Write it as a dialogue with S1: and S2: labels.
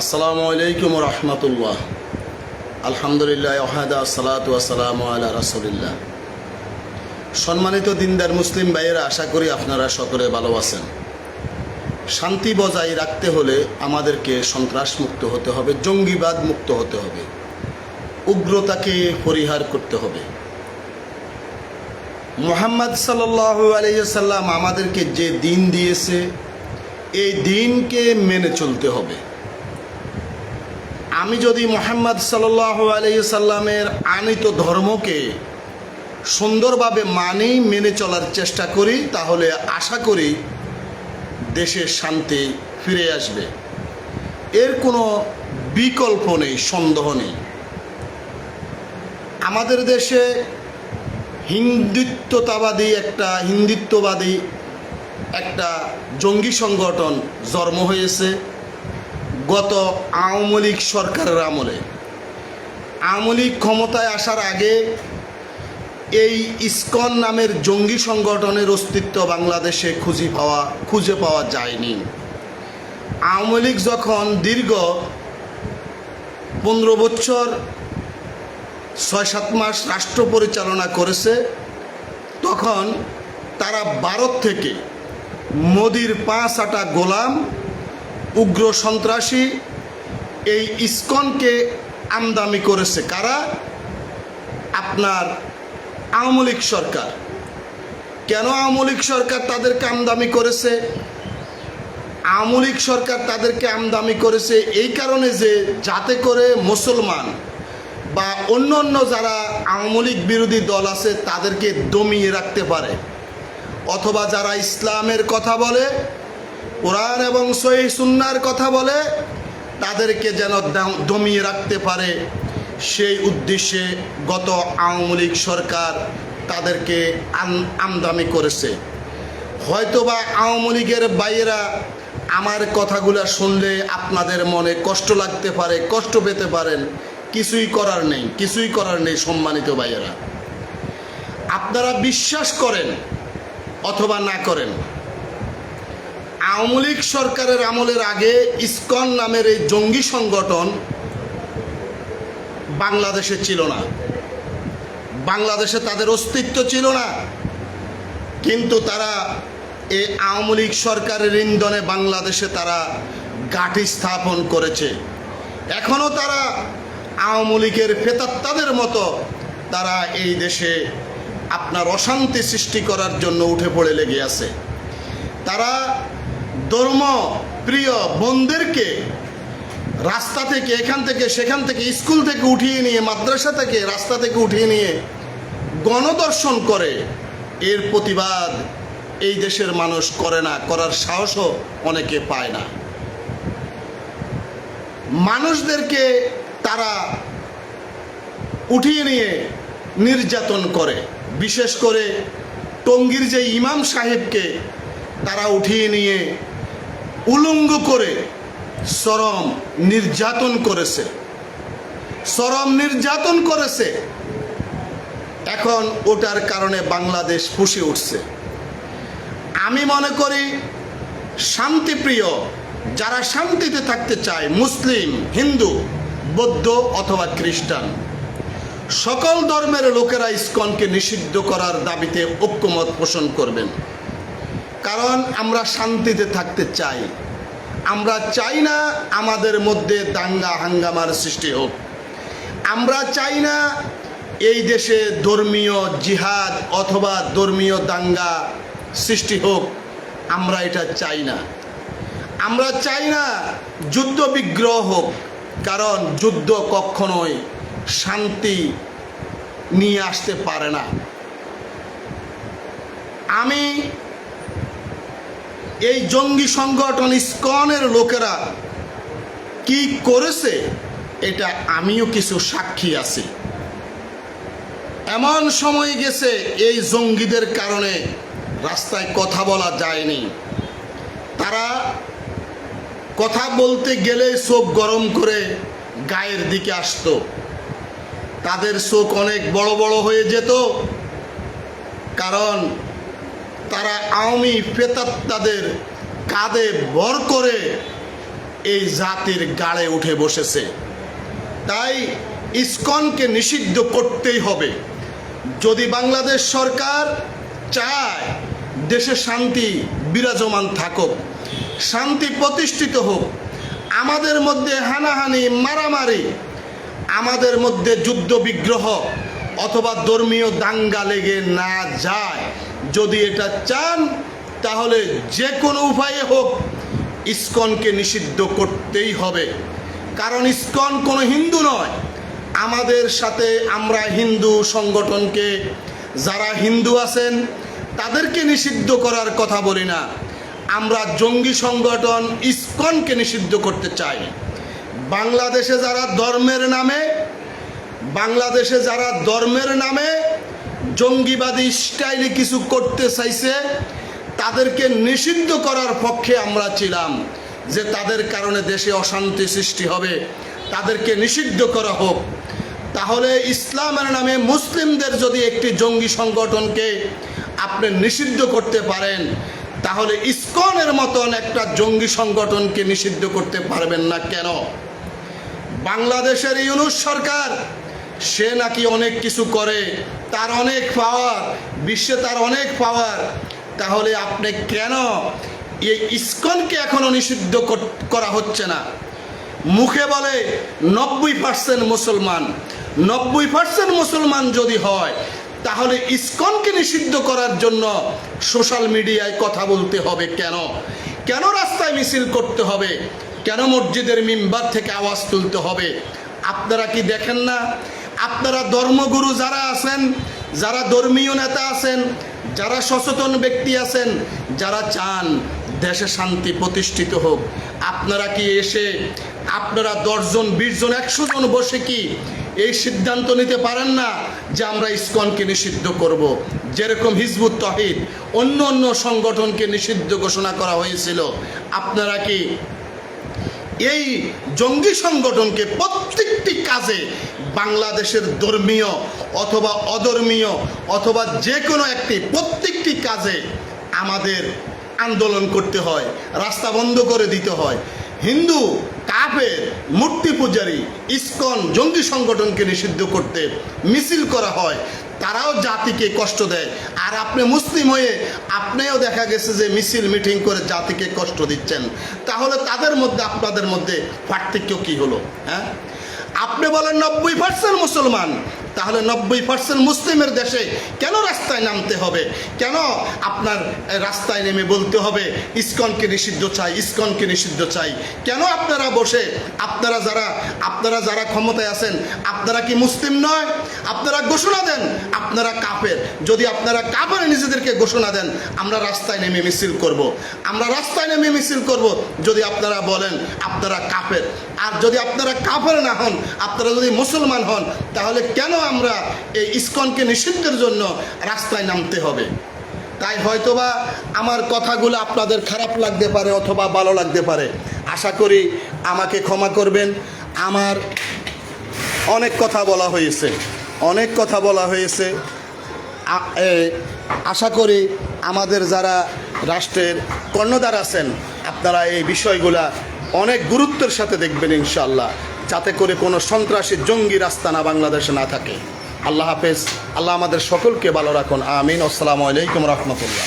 S1: আসসালামু আলাইকুম রহমতুল্লাহ। আলহামদুলিল্লাহ সালাত ওয়াসালাম আলা রাসুলিল্লাহ। সম্মানিত দিনদার মুসলিম ভাইয়েরা, আশা করি আপনারা সকলে ভালো আছেন। শান্তি বজায় রাখতে হলে আমাদেরকে সন্ত্রাস মুক্ত হতে হবে, জঙ্গিবাদ মুক্ত হতে হবে। উগ্রতাকে পরিহার করতে হবে। মোহাম্মদ সাল্লাহ আলাইসাল্লাম আমাদেরকে যে দিন দিয়েছে, এই দিনকে মেনে চলতে হবে। আমি যদি মোহাম্মদ সাল্লাহ আলাইসাল্লামের আনিত ধর্মকে সুন্দরভাবে মানি মেনে চলার চেষ্টা করি, তাহলে আশা করি দেশের শান্তি ফিরে আসবে। এর কোনো বিকল্প নেই, সন্দেহ নেই। আমাদের দেশে হিন্দুত্বতাবাদী একটা হিন্দুত্ববাদী একটা জঙ্গি সংগঠন জন্ম হয়েছে। গত আওয়ামী লীগ সরকারের আমলে। আওয়ামী লীগ ক্ষমতায় আসার আগে এই ইসকন নামের জঙ্গি সংগঠনের অস্তিত্ব বাংলাদেশে খুঁজে পাওয়া খুঁজে পাওয়া যায়নি। আওয়ামী লীগ যখন দীর্ঘ পনেরো বছর, ছয় সাত মাস রাষ্ট্র পরিচালনা করেছে, তখন তারা ভারত থেকে মোদির পাঁচ আটা গোলাম উগ্র সন্ত্রাসী এই ইস্কনকে আমদামি করেছে কারা? আপনার আওয়ামী লীগ সরকার। কেন আওয়ামী লীগ সরকার তাদেরকে আমদামি করেছে? আওয়ামী লীগ সরকার তাদেরকে আমদামি করেছে এই কারণে যে যাতে করে মুসলমান বা অন্য অন্য যারা আওয়ামী লীগ বিরোধী দল আছে তাদেরকে দমিয়ে রাখতে পারে। অথবা যারা ইসলামের কথা বলে কোরআন এবং সহি সুন্নার কথা বলে, তাদেরকে যেন দাম- দমিয়ে রাখতে পারে। সেই উদ্দেশ্যে গত আওয়ামী লীগ সরকার তাদেরকে আম- আমদামি করেছে। হয়তোবা আওয়ামী লীগের বাইরা আমার কথাগুলো শুনলে আপনাদের মনে কষ্ট লাগতে পারে, কষ্ট পেতে পারেন। কিছুই করার নেই, কিছুই করার নেই সম্মানিত ভাইয়েরা আপনারা বিশ্বাস করেন অথবা না করেন আওয়ামী লীগ সরকারের আমলের আগে ইসকন নামের এই জঙ্গি সংগঠন বাংলাদেশে ছিল না। বাংলাদেশে তাদের অস্তিত্ব ছিল না। কিন্তু তারা এই আওয়ামী লীগ সরকারের ইন্ধনে বাংলাদেশে তারা ঘাঁটি স্থাপন করেছে। এখনও তারা আওয়ামী লীগের ফেতাত্তাদের মতো তারা এই দেশে আপনার অশান্তি সৃষ্টি করার জন্য উঠে পড়ে লেগে আছে। তারা ধর্ম প্রিয় বোনদেরকে রাস্তা থেকে, এখান থেকে, সেখান থেকে, স্কুল থেকে উঠিয়ে নিয়ে, মাদ্রাসা থেকে রাস্তা থেকে উঠিয়ে নিয়ে গণদর্শন করে, এর প্রতিবাদ এই দেশের মানুষ করে না, করার সাহসও অনেকে পায় না। মানুষদেরকে তারা উঠিয়ে নিয়ে নির্যাতন করে, বিশেষ করে টঙ্গীর যে ইমাম সাহেবকে তারা উঠিয়ে নিয়ে উলঙ্গ করে চরম নির্যাতন করেছে। চরম নির্যাতন করেছে। এখন ওটার কারণে বাংলাদেশ ফুসে উঠছে। আমি মনে করি শান্তিপ্রিয়, যারা শান্তিতে থাকতে চায়, মুসলিম, হিন্দু, বৌদ্ধ অথবা খ্রিস্টান, সকল ধর্মের লোকেরা ইস্কনকে নিষিদ্ধ করার দাবিতে ঐক্যমত পোষণ করবেন। কারণ আমরা শান্তিতে থাকতে চাই। আমরা চাই না আমাদের মধ্যে দাঙ্গা হাঙ্গামার সৃষ্টি হোক। আমরা চাই না এই দেশে ধর্মীয় জিহাদ অথবা ধর্মীয় দাঙ্গা সৃষ্টি হোক। আমরা এটা চাই না। আমরা চাই না যুদ্ধ বিগ্রহ হোক। কারণ যুদ্ধ কখনোই শান্তি নিয়ে আসতে পারে না। আমি এই জঙ্গি সংগঠন ইস্কনের লোকেরা কি করেছে, এটা আমিও কিছু সাক্ষী আছি। এমন সময় গেছে এই জঙ্গিদের কারণে রাস্তায় কথা বলা যায়নি। তারা কথা বলতে গেলে চোখ গরম করে গায়ের দিকে আসতো। তাদের চোখ অনেক বড় বড় হয়ে যেত, কারণ তারা আওয়ামী ফেতাত্তাদের কাঁধে ভর করে এই জাতির গাড়ে উঠে বসেছে। তাই ইস্কনকে নিষিদ্ধ করতেই হবে। যদি বাংলাদেশ সরকার চায় দেশে শান্তি বিরাজমান থাকুক, শান্তি প্রতিষ্ঠিত হোক, আমাদের মধ্যে হানাহানি, মারামারি, আমাদের মধ্যে যুদ্ধ বিগ্রহ অথবা ধর্মীয় দাঙ্গা লেগে না যায়। যদি এটা চান, তাহলে যে কোনো উপায়ে হোক ইস্কনকে নিষিদ্ধ করতেই হবে। কারণ ইস্কন কোনো হিন্দু নয়। আমাদের সাথে আমরা হিন্দু সংগঠনকে, যারা হিন্দু আছেন, তাদেরকে নিষিদ্ধ করার কথা বলি না। আমরা জঙ্গি সংগঠন ইস্কনকে নিষিদ্ধ করতে চাই। বাংলাদেশে যারা ধর্মের নামে বাংলাদেশে যারা ধর্মের নামে জঙ্গিবাদী স্টাইলে কিছু করতে চাইছে, তাদেরকে নিষিদ্ধ করার পক্ষে আমরা ছিলাম যে তাদের কারণে দেশে অশান্তি সৃষ্টি হবে। তাদেরকে নিষিদ্ধ করা হোক। তাহলে ইসলামের নামে মুসলিমদের যদি একটি জঙ্গি সংগঠনকে আপনি নিষিদ্ধ করতে পারেন, তাহলে ইসকনের মতন একটা জঙ্গি সংগঠনকে নিষিদ্ধ করতে পারবেন না কেন? বাংলাদেশের ইউনুস সরকার সে নাকি অনেক কিছু করে, তার অনেক পাওয়ার বিশ্বে তার অনেক পাওয়ার তাহলে আপনি কেন এই ইস্কনকে এখনও নিষিদ্ধ করা হচ্ছে না? মুখে বলে নব্বই পার্সেন্ট মুসলমান। নব্বই পার্সেন্ট মুসলমান যদি হয়, তাহলে ইস্কনকে নিষিদ্ধ করার জন্য সোশ্যাল মিডিয়ায় কথা বলতে হবে কেন? কেন রাস্তায় মিছিল করতে হবে? কেন মসজিদের মিম্বার থেকে আওয়াজ তুলতে হবে? আপনারা কি দেখেন না? আপনারা ধর্মগুরু যারা আছেন, যারা ধর্মীয় নেতা আছেন, যারা সচেতন ব্যক্তি আছেন, যারা চান দেশে শান্তি প্রতিষ্ঠিত হোক, আপনারা কি এসে আপনারা দশজন বিশ জন একশো জন বসে কি এই সিদ্ধান্ত নিতে পারেন না যে আমরা ইসকনকে নিষিদ্ধ করব। যেরকম হিজবুত তহিদ, অন্য অন্য সংগঠনকে নিষিদ্ধ ঘোষণা করা হয়েছিল আপনারা কি এই জঙ্গি সংগঠনকে প্রত্যেকটি কাজে বাংলাদেশের ধর্মীয় অথবা অধর্মীয় অথবা যে কোনো একটি, প্রত্যেকটি কাজে আমাদের আন্দোলন করতে হয়, রাস্তা বন্ধ করে দিতে হয়। হিন্দু, কাফের, মূর্তি পূজারী, ইস্কন, জঙ্গি সংগঠনকে নিষিদ্ধ করতে মিছিল করা হয়। তারাও জাতিকে কষ্ট দেয়। আর আপনি মুসলিম হয়ে আপনিও দেখা গেছে যে মিছিল, মিটিং করে জাতিকে কষ্ট দিচ্ছেন। তাহলে তাদের মধ্যে, আপনাদের মধ্যে পার্থক্য কি হলো হ্যাঁ? আপনি বলেন নব্বই পার্সেন্ট মুসলমান, তাহলে নব্বই পার্সেন্ট মুসলিমের দেশে কেন রাস্তায় নামতে হবে? কেন আপনার রাস্তায় নেমে বলতে হবে, ইস্কনকে নিষিদ্ধ চাই, ইস্কনকে নিষিদ্ধ চাই? কেন আপনারা বসে, আপনারা যারা আপনারা যারা ক্ষমতায় আছেন, আপনারা কি মুসলিম নয়? আপনারা ঘোষণা দেন আপনারা কাফের। যদি আপনারা কাফের নিজেদেরকে ঘোষণা দেন, আমরা রাস্তায় নেমে মিছিল করব। আমরা রাস্তায় নেমে মিছিল করব, যদি আপনারা বলেন আপনারা কাফের। আর যদি আপনারা কাফের না হন, আপনারা যদি মুসলমান হন, তাহলে কেন আমরা এই ইস্কনকে নিষিদ্ধের জন্য রাস্তায় নামতে হবে? তাই হয়তোবা আমার কথাগুলো আপনাদের খারাপ লাগতে পারে অথবা ভালো লাগতে পারে। আশা করি আমাকে ক্ষমা করবেন। আমার অনেক কথা বলা হয়েছে। অনেক কথা বলা হয়েছে। আশা করি আমাদের যারা রাষ্ট্রের কর্ণধার আছেন, আপনারা এই বিষয়গুলা অনেক গুরুত্বের সাথে দেখবেন ইনশাল্লাহ যাতে করে কোনো সন্ত্রাসী জঙ্গি রাস্তা না বাংলাদেশে না থাকে। আল্লাহ হাফেজ, আল্লাহ আমাদের সকলকে ভালো রাখুন। আমিন। আসসালামু আলাইকুম রহমতুল্লাহ।